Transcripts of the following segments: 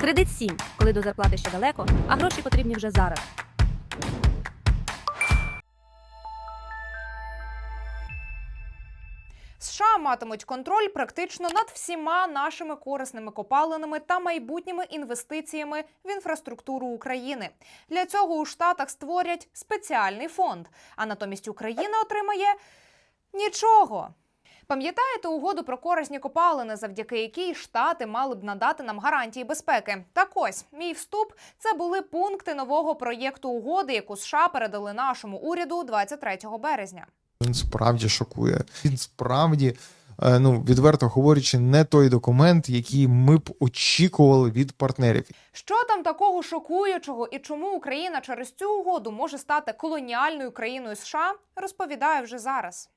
Кредит 7, коли до зарплати ще далеко, а гроші потрібні вже зараз. США матимуть контроль практично над всіма нашими корисними копалинами та майбутніми інвестиціями в інфраструктуру України. Для цього у Штатах створять спеціальний фонд, а натомість Україна отримає нічого. Пам'ятаєте угоду про корисні копалини, завдяки якій штати мали б надати нам гарантії безпеки? Так ось мій вступ це були пункти нового проєкту угоди, яку США передали нашому уряду 23 березня. Він справді шокує. Він справді, е, ну відверто говорячи, не той документ, який ми б очікували від партнерів. Що там такого шокуючого і чому Україна через цю угоду може стати колоніальною країною США, розповідаю вже зараз.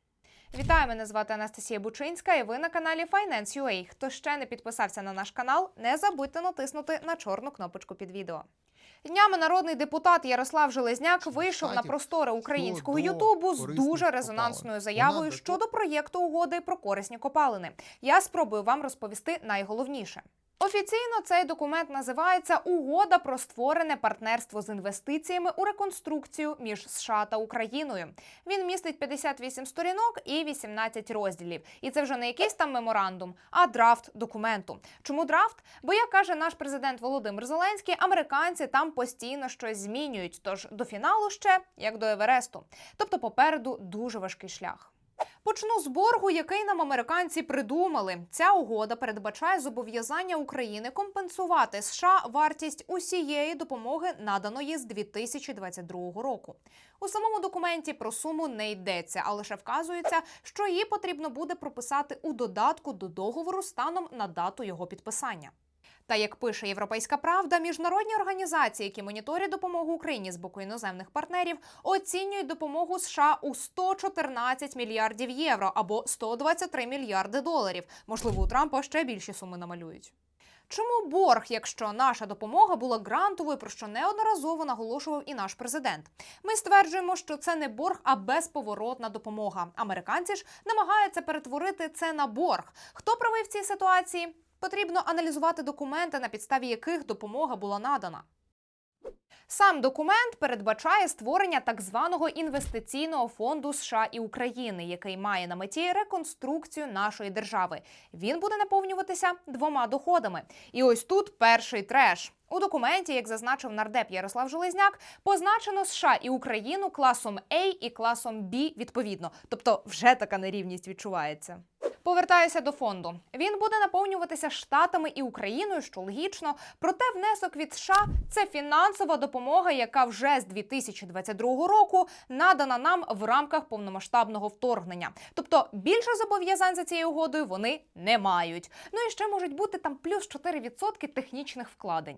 Вітаю, мене звати Анастасія Бучинська, і ви на каналі Finance.ua. Хто ще не підписався на наш канал, не забудьте натиснути на чорну кнопочку під відео. Днями народний депутат Ярослав Железняк вийшов на простори українського Ютубу з дуже резонансною заявою щодо проєкту угоди про корисні копалини. Я спробую вам розповісти найголовніше. Офіційно цей документ називається Угода про створене партнерство з інвестиціями у реконструкцію між США та Україною. Він містить 58 сторінок і 18 розділів. І це вже не якийсь там меморандум, а драфт документу. Чому драфт? Бо як каже наш президент Володимир Зеленський, американці там постійно щось змінюють. Тож до фіналу ще як до Евересту. Тобто попереду дуже важкий шлях. Почну з боргу, який нам американці придумали. Ця угода передбачає зобов'язання України компенсувати США вартість усієї допомоги, наданої з 2022 року. У самому документі про суму не йдеться, а лише вказується, що її потрібно буде прописати у додатку до договору станом на дату його підписання. Та як пише Європейська Правда, міжнародні організації, які моніторять допомогу Україні з боку іноземних партнерів, оцінюють допомогу США у 114 мільярдів євро або 123 мільярди доларів. Можливо, у Трампа ще більші суми намалюють. Чому борг, якщо наша допомога була грантовою, про що неодноразово наголошував і наш президент? Ми стверджуємо, що це не борг, а безповоротна допомога. Американці ж намагаються перетворити це на борг. Хто правий в цій ситуації? Потрібно аналізувати документи, на підставі яких допомога була надана. Сам документ передбачає створення так званого інвестиційного фонду США і України, який має на меті реконструкцію нашої держави. Він буде наповнюватися двома доходами. І ось тут перший треш. У документі, як зазначив нардеп Ярослав Железняк, позначено США і Україну класом A і класом B відповідно. Тобто вже така нерівність відчувається. Повертаюся до фонду. Він буде наповнюватися штатами і Україною, що логічно. Проте внесок від США це фінансова допомога, яка вже з 2022 року надана нам в рамках повномасштабного вторгнення. Тобто більше зобов'язань за цією угодою вони не мають. Ну і ще можуть бути там плюс 4% технічних вкладень.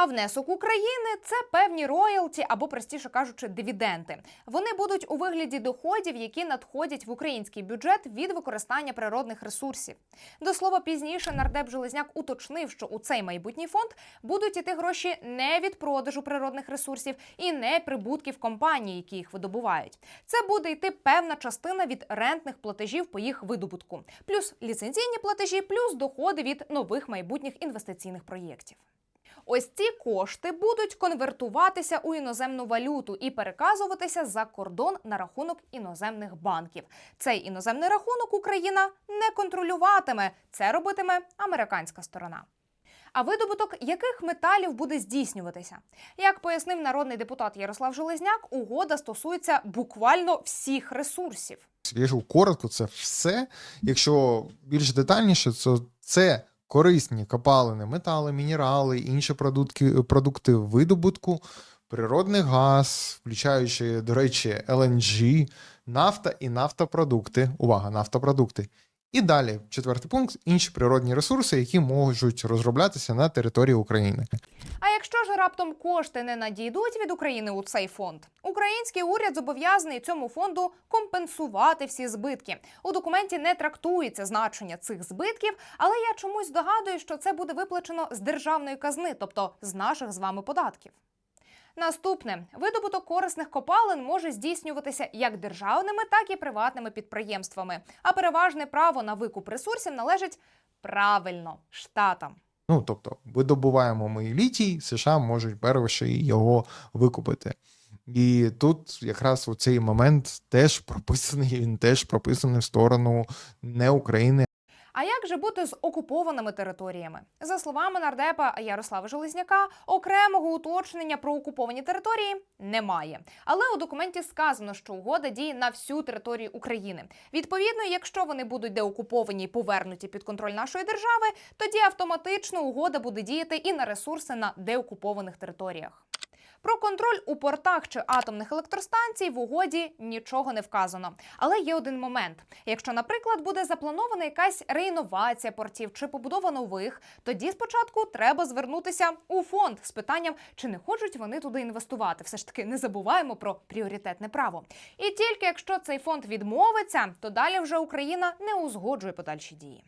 А внесок України це певні роялті або, простіше кажучи, дивіденти. Вони будуть у вигляді доходів, які надходять в український бюджет від використання природних ресурсів. До слова, пізніше нардеп Железняк уточнив, що у цей майбутній фонд будуть іти гроші не від продажу природних ресурсів і не прибутків компаній, які їх видобувають. Це буде йти певна частина від рентних платежів по їх видобутку, плюс ліцензійні платежі, плюс доходи від нових майбутніх інвестиційних проєктів. Ось ці кошти будуть конвертуватися у іноземну валюту і переказуватися за кордон на рахунок іноземних банків. Цей іноземний рахунок Україна не контролюватиме. Це робитиме американська сторона. А видобуток яких металів буде здійснюватися? Як пояснив народний депутат Ярослав Железняк, угода стосується буквально всіх ресурсів. Я кажу, коротко, це все. Якщо більш детальніше, то це корисні копалини, метали, мінерали, інші продукти, продукти видобутку, природний газ, включаючи, до речі, LNG, нафта і нафтопродукти. Увага, нафтопродукти. І далі, четвертий пункт, інші природні ресурси, які можуть розроблятися на території України. А якщо ж раптом кошти не надійдуть від України у цей фонд, український уряд зобов'язаний цьому фонду компенсувати всі збитки. У документі не трактується значення цих збитків, але я чомусь догадую, що це буде виплачено з державної казни, тобто з наших з вами податків. Наступне видобуток корисних копалин може здійснюватися як державними, так і приватними підприємствами. А переважне право на викуп ресурсів належить правильно штатам. Ну, тобто, видобуваємо ми літій, США можуть перші його викупити. І тут якраз у цей момент теж прописаний, він теж прописаний в сторону не України, А як же бути з окупованими територіями? За словами нардепа Ярослава Железняка, окремого уточнення про окуповані території немає. Але у документі сказано, що угода діє на всю територію України. Відповідно, якщо вони будуть деокуповані і повернуті під контроль нашої держави, тоді автоматично угода буде діяти і на ресурси на деокупованих територіях. Про контроль у портах чи атомних електростанцій в угоді нічого не вказано. Але є один момент: якщо, наприклад, буде запланована якась реінновація портів чи побудова нових, тоді спочатку треба звернутися у фонд з питанням, чи не хочуть вони туди інвестувати. Все ж таки не забуваємо про пріоритетне право. І тільки якщо цей фонд відмовиться, то далі вже Україна не узгоджує подальші дії.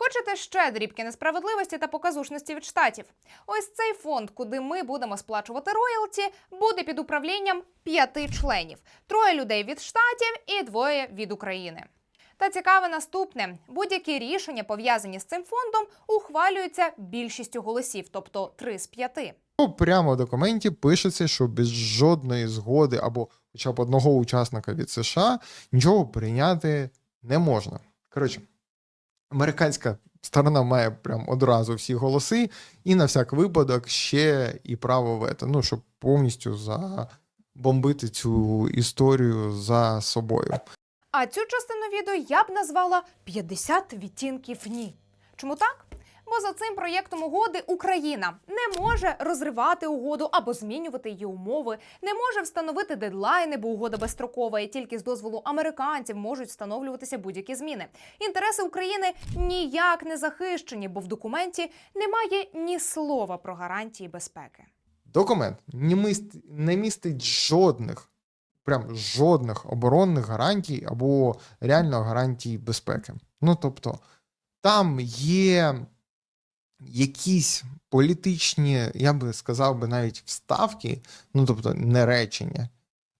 Хочете ще дрібки несправедливості та показушності від штатів? Ось цей фонд, куди ми будемо сплачувати роялті, буде під управлінням п'яти членів: троє людей від штатів і двоє від України. Та цікаве наступне: будь-які рішення, пов'язані з цим фондом, ухвалюються більшістю голосів, тобто три з п'яти. Ну, прямо в документі пишеться, що без жодної згоди або хоча б одного учасника від США нічого прийняти не можна. Коротше, американська сторона має прям одразу всі голоси, і на всяк випадок ще і право вето. Ну, щоб повністю забомбити цю історію за собою. А цю частину відео я б назвала «50 відтінків ні. Чому так? Бо за цим проєктом угоди Україна не може розривати угоду або змінювати її умови, не може встановити дедлайни, бо угода безстрокова, і тільки з дозволу американців можуть встановлюватися будь-які зміни. Інтереси України ніяк не захищені, бо в документі немає ні слова про гарантії безпеки. Документ не містить, не містить жодних, прям жодних оборонних гарантій або реально гарантій безпеки. Ну тобто, там є якісь політичні, я би сказав би навіть вставки, ну тобто не речення,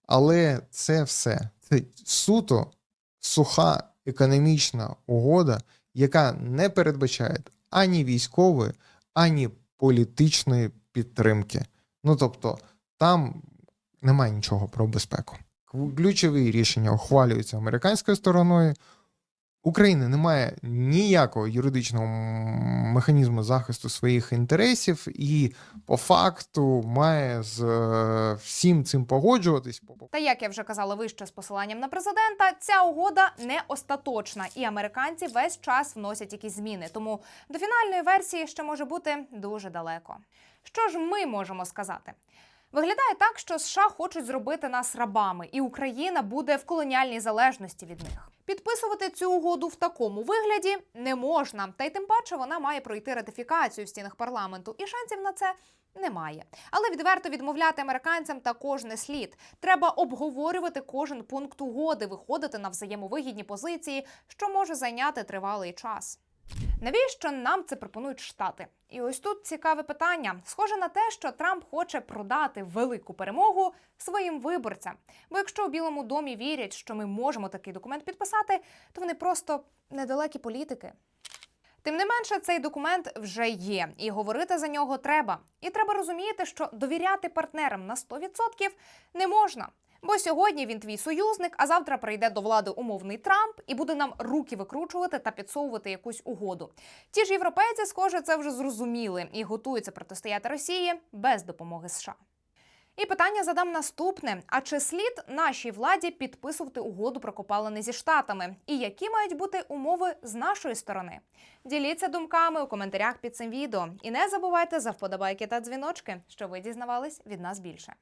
але це все. Це суто суха економічна угода, яка не передбачає ані військової, ані політичної підтримки. Ну тобто, там немає нічого про безпеку. Ключові рішення ухвалюються американською стороною. України немає ніякого юридичного механізму захисту своїх інтересів, і по факту має з е, всім цим погоджуватись. Та як я вже казала вище з посиланням на президента, ця угода не остаточна, і американці весь час вносять якісь зміни. Тому до фінальної версії ще може бути дуже далеко. Що ж ми можемо сказати? Виглядає так, що США хочуть зробити нас рабами, і Україна буде в колоніальній залежності від них. Підписувати цю угоду в такому вигляді не можна, та й тим паче вона має пройти ратифікацію в стінах парламенту, і шансів на це немає. Але відверто відмовляти американцям також не слід. Треба обговорювати кожен пункт угоди, виходити на взаємовигідні позиції, що може зайняти тривалий час. Навіщо нам це пропонують штати? І ось тут цікаве питання. Схоже на те, що Трамп хоче продати велику перемогу своїм виборцям. Бо якщо у Білому домі вірять, що ми можемо такий документ підписати, то вони просто недалекі політики. Тим не менше, цей документ вже є, і говорити за нього треба. І треба розуміти, що довіряти партнерам на 100% не можна. Бо сьогодні він твій союзник, а завтра прийде до влади умовний Трамп і буде нам руки викручувати та підсовувати якусь угоду. Ті ж європейці, схоже, це вже зрозуміли і готуються протистояти Росії без допомоги США. І питання задам наступне: а чи слід нашій владі підписувати угоду про копалини зі штатами? І які мають бути умови з нашої сторони? Діліться думками у коментарях під цим відео. І не забувайте за вподобайки та дзвіночки, що ви дізнавались від нас більше.